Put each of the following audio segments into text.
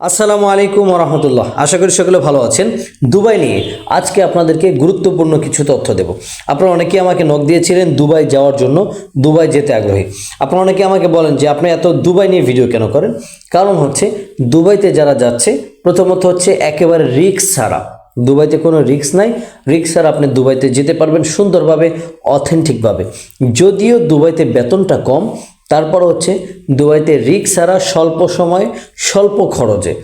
আসসালামু আলাইকুম রহমতুল্লাহ আশা করি সকলে ভালো আছেন। দুবাই নিয়ে আজকে আপনাদেরকে গুরুত্বপূর্ণ কিছু তথ্য দেব। আপনারা অনেকে আমাকে নখ দিয়েছিলেন দুবাই যাওয়ার জন্য, দুবাই যেতে আগ্রহী। আপনারা অনেকে আমাকে বলেন যে, আপনি এত দুবাই নিয়ে ভিডিও কেন করেন? কারণ হচ্ছে, দুবাইতে যারা যাচ্ছে, প্রথমত হচ্ছে একেবারে রিক্স ছাড়া। দুবাইতে কোনো রিক্স নাই। রিক্স ছাড়া আপনি দুবাইতে যেতে পারবেন সুন্দরভাবে অথেন্টিকভাবে যদিও দুবাইতে বেতনটা কম তারপর হচ্ছে দুবাইতে রিক্স ছাড়া স্বল্প সময়ে, স্বল্প খরচে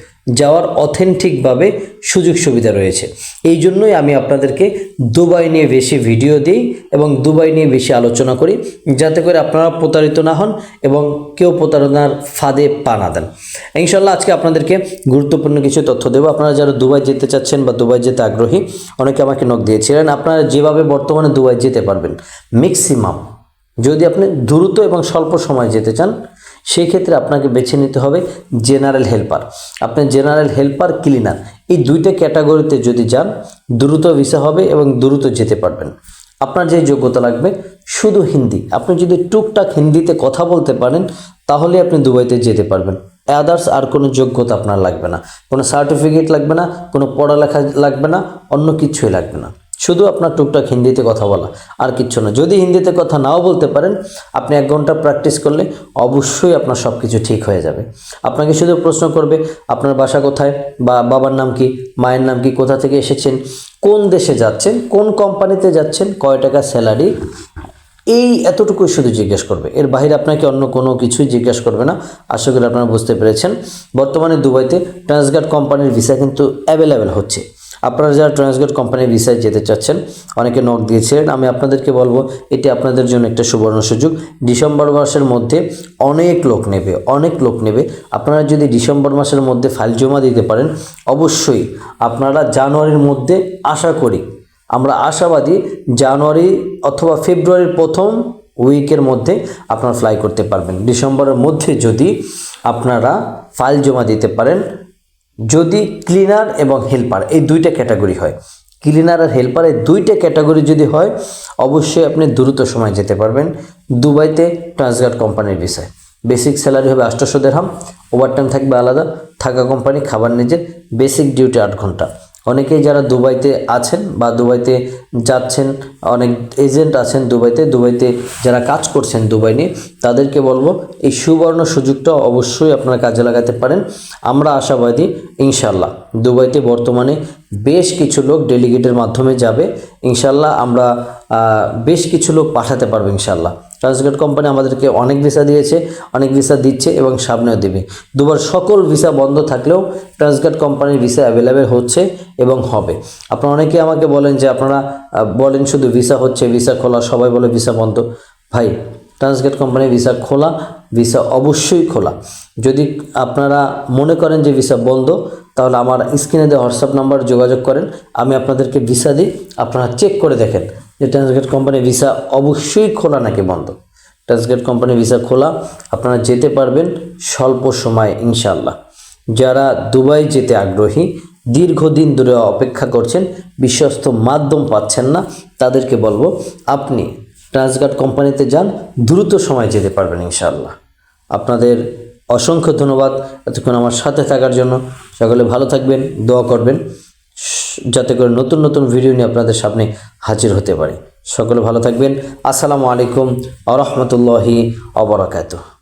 যাওয়ার অথেন্টিকভাবে সুযোগ সুবিধা রয়েছে। এই জন্যই আমি আপনাদেরকে দুবাই নিয়ে বেশি ভিডিও দিই এবং দুবাই নিয়ে বেশি আলোচনা করি, যাতে করে আপনারা প্রতারিত না হন এবং কেউ প্রতারণার ফাঁদে পা না দেন। ইনশাল্লাহ আজকে আপনাদেরকে গুরুত্বপূর্ণ কিছু তথ্য দেবো। আপনারা যারা দুবাই যেতে চাচ্ছেন বা দুবাই যেতে আগ্রহী, অনেকে আমাকে নখ দিয়েছিলেন। আপনারা যেভাবে বর্তমানে দুবাই যেতে পারবেন ম্যাক্সিমাম যদি আপনি দ্রুত এবং স্বল্প সময় যেতে চান সেই ক্ষেত্রে আপনাকে বেছে নিতে হবে জেনারেল হেল্পার। আপনি জেনারেল হেল্পার, ক্লিনার, এই দুইটা ক্যাটাগরিতে যদি যান, দ্রুত ভিসা হবে এবং দ্রুত যেতে পারবেন। আপনার যে যোগ্যতা লাগবে, শুধু হিন্দি। আপনি যদি টুকটাক হিন্দিতে কথা বলতে পারেন, তাহলে আপনি দুবাইতে যেতে পারবেন। আদার্স আর কোনো যোগ্যতা আপনার লাগবে না। কোনো সার্টিফিকেট লাগবে না, কোনো পড়ালেখা লাগবে না, অন্য কিছুই লাগবে না। শুধু আপনার টুকটাক হিন্দিতে কথা বলা, আর কিচ্ছু না। যদি হিন্দিতে কথা নাও বলতে পারেন, আপনি এক ঘণ্টা প্র্যাকটিস করলে অবশ্যই আপনার সব কিছু ঠিক হয়ে যাবে। আপনাকে শুধু প্রশ্ন করবে, আপনার বাসা কোথায় বা বাবার নাম কি, মায়ের নাম কি, কোথা থেকে এসেছেন, কোন দেশে যাচ্ছেন, কোন কোম্পানিতে যাচ্ছেন, কয় টাকা স্যালারি এই এতটুকুই শুধু জিজ্ঞেস করবে। এর বাইরে আপনাকে অন্য কোনো কিছুই জিজ্ঞেস করবে না। আশা করি আপনারা বুঝতে পেরেছেন। বর্তমানে দুবাইতে ট্রান্সগার্ড কোম্পানির ভিসা কিন্তু অ্যাভেলেবেল হচ্ছে। আপনারা যারা ট্রান্সগার্ড কোম্পানির ভিসায় যেতে চাচ্ছেন, অনেকে নক দিয়েছিলেন, আমি আপনাদেরকে বলব, এটি আপনাদের জন্য একটা সুবর্ণ সুযোগ। ডিসেম্বর মাসের মধ্যে অনেক লোক নেবে, অনেক লোক নেবে। আপনারা যদি ডিসেম্বর মাসের মধ্যে ফাইল জমা দিতে পারেন, অবশ্যই আপনারা জানুয়ারির মধ্যে আশা করি, আমরা আশাবাদী জানুয়ারি অথবা ফেব্রুয়ারির প্রথম উইকের মধ্যে আপনারা ফ্লাই করতে পারবেন। ডিসেম্বরের মধ্যে যদি আপনারা ফাইল জমা দিতে পারেন যদি ক্লিনার এবং হেল্পার, এই দুইটা ক্যাটাগরি হয়। ক্লিনার আর হেল্পার, এই দুইটা ক্যাটাগরি যদি হয়, অবশ্যই আপনি দ্রুত সময় যেতে পারবেন। দুবাইতে ট্রান্সগার্ড কোম্পানির বিষয় বেসিক স্যালারি হবে আষ্টশো দেড়হাম ওভারটাইম থাকবে আলাদা, থাকা কোম্পানি, খাবার নিজের, বেসিক ডিউটি আট ঘণ্টা। অনেকেই যারা দুবাইতে আছেন বা দুবাইতে যাচ্ছেন, অনেক এজেন্ট আছেন দুবাইতে দুবাইতে যারা কাজ করছেন দুবাই নিয়ে, তাদেরকে বলব এই সুবর্ণ সুযোগটা অবশ্যই আপনারা কাজে লাগাতে পারেন। আমরা আশাবাদী ইনশাল্লাহ দুবাইতে বর্তমানে বেশ কিছু লোক ডেলিগেটের মাধ্যমে যাবে। ইনশাল্লাহ আমরা বেশ কিছু লোক পাঠাতে পারব ইনশাল্লাহ ট্রান্সগেট কোম্পানি আমাদেরকে অনেক ভিসা দিয়েছে, অনেক ভিসা দিচ্ছে এবং সামনেও দেবে। দুবার সকল ভিসা বন্ধ থাকলেও ট্রান্সগেট কোম্পানির ভিসা অ্যাভেলেবেল হচ্ছে এবং হবে। আপনারা অনেকে আমাকে বলেন যে আপনারা বলেন শুধু ভিসা হচ্ছে, ভিসা খোলা, সবাই বলে ভিসা বন্ধ। ভাই ট্রান্সগেট কোম্পানির ভিসা খোলা, ভিসা অবশ্যই খোলা। যদি আপনারা মনে করেন যে ভিসা বন্ধ, তাহলে আমার স্ক্রিনে দেওয়া হোয়াটসঅ্যাপ নাম্বার যোগাযোগ করেন, আমি আপনাদেরকে ভিসা দিই, আপনারা চেক করে দেখেন। যে ট্রান্সগেট কোম্পানির ভিসা অবশ্যই খোলা নাকি বন্ধ? ট্রান্সগেট কোম্পানির ভিসা খোলা, আপনারা যেতে পারবেন স্বল্প সময় ইনশাল্লাহ যারা দুবাই যেতে আগ্রহী, দীর্ঘদিন ধরে অপেক্ষা করছেন, বিশ্বস্ত মাধ্যম পাচ্ছেন না, তাদেরকে বলব, আপনি ট্রান্সগার্ড কোম্পানিতে যান, দ্রুত সময় যেতে পারবেন ইনশাল্লাহ আপনাদের অসংখ্য ধন্যবাদ এতক্ষণ আমার সাথে থাকার জন্য। সকলে ভালো থাকবেন, দোয়া করবেন। যাতে করে নতুন নতুন ভিডিও নিয়ে আপনাদের সামনে হাজির হতে পারি। সকলে ভালো থাকবেন। আসসালামু আলাইকুম আ রহমতুল্লাহি অবরাকাতুহ